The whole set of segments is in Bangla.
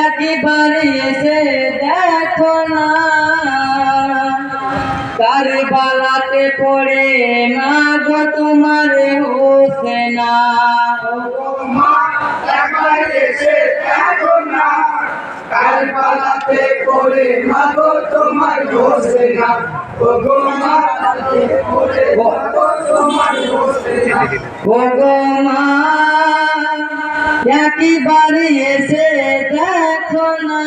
একেবারে এসে দেখো না। কারবালাতে পড়ে মা গো তোমার হোসেনা? তোমার মাগো তোমার একেবারে এসে দেখো না।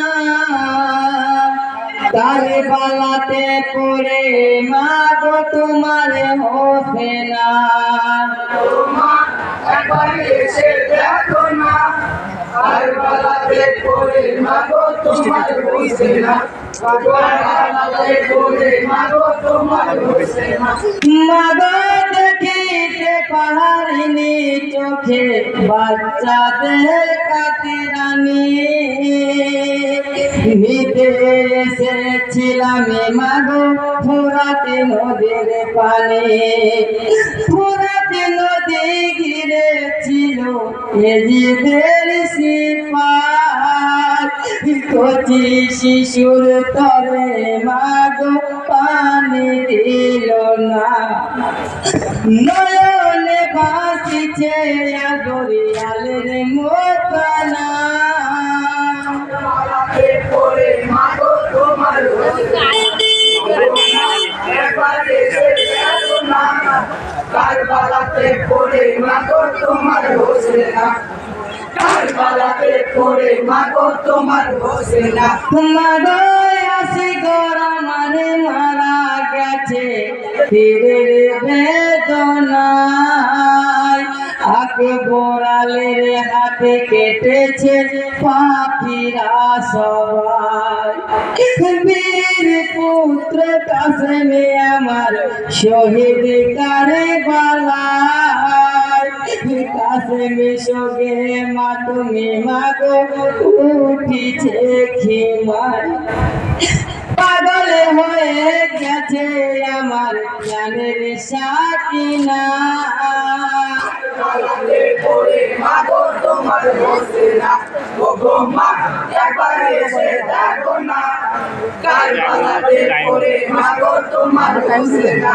কারবালাতে পড়ে মা গো, তোমার মা দেখো না। করে মাগো তোমার মাগো তোমার ঘোষে না মাগো দেখিতে পাহাড়িনি চোখে বাচ্চাদের কাতিরানি নিতে এসেছিলাম মাগো ফুরাতে নদীর পানি। ফুরাতে নদী ঘিরে ছিল এজিদের সিপাই কচি শিশুর তরে মাগো পানি দিল না নয়নে ভাসিছে দরিয়ালের মোকানা তোমার পড়ে মাগো তোমার ঘোষে না কারবালাতে পড়ে মাগো তোমার ঘোষে না মাগো আসি গোরা মানে তীরের বেদনায় আগে গোড়ালের হাতে কেটেছে পাখিরা সবাই। বীর পুত্র কাসমে আমার শহীদ কারে বালায় সগে মা, তুমি মাগো, উঠিছে খিমায় পাগল হয়ে গেছে আমার জানের সাকিনা। না তোমার না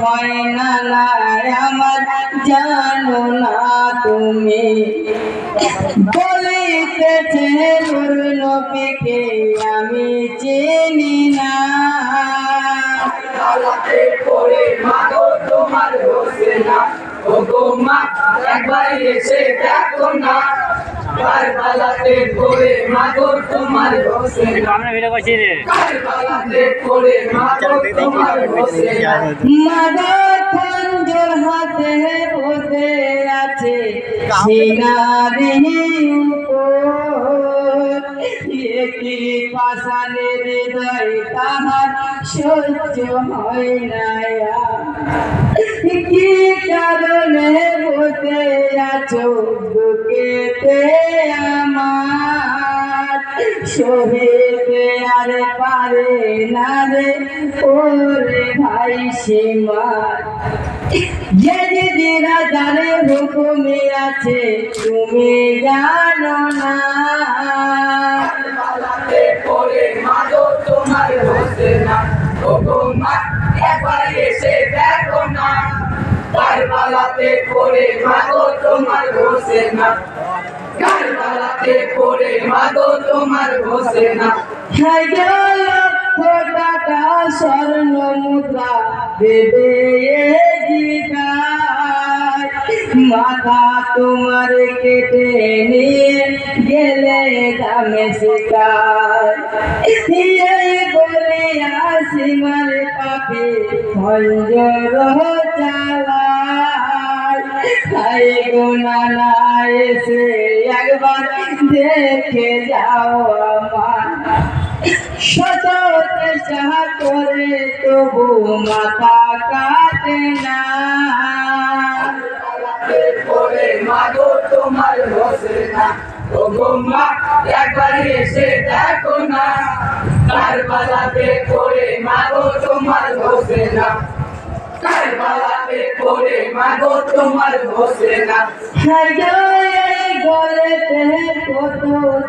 হয় না আমার জানো না তুমি। বলিতেছে নবীকে আমি চিনি না। তোমার ঘোষে গো একবার এসে দেখো না। কারবালাতে পড়ে মাগো তোমার ঘোষে আমরা ভিডিও করছি রে। কারবালাতে পড়ে মাগো তোমার ঘোষে মাগো খঞ্জর হাতে বসে আছে? একটি পাশানের হৃদয় তাহার সহ্য হয় না কি কারণে বসে আছো বুকেতে আমার। সহেতে আর পারে না রে ওরে ভাই সীমার যে দিদিরা জানে হুকুমে আছে, তুমি জানো না তোমার ঘোষে না এসে দেখো না কারবালাতে পড়ে মাগো তোমার ঘোষে না কারবালাতে পড়ে মাগো তোমার ঘোষে না লক্ষ টাকা স্বর্ণ মুদ্রা দেবে। মাথা তোমার কেটে নিয়ে গেলে দামে শিকার। বলে আসিমার পাপে খঞ্জর চালায়। তাই গোনা না এসে একবার দেখে যাও আমার। শত চেষ্টা করে তবু মাথা কাটে না। হোসে না। পড়ে মাগো, তোমার হোসে না। কারবালাতে পড়ে মাগো, তোমার হোসে না। গলেতে কত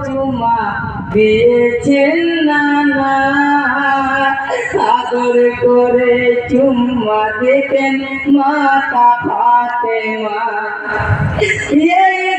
চুমা দিয়েছেন নানা। আদর করে চুম্মা দিতেন মাতা ফাতে মা এই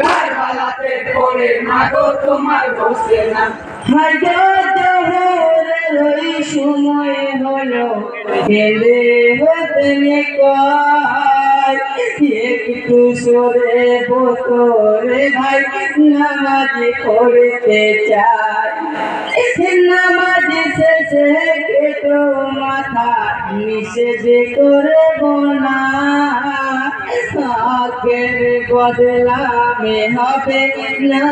কারবালাতে পড়ে মাগো তোমার হোসে না। হাজার ওই সময় হলো, গেলে হতে কয় একটু সরে বোতরে ভাই, নামাজ পড়তে চাই। নামাজ শেষে কেটো মাথা, নিষেধ করব না। বদলামে হবে না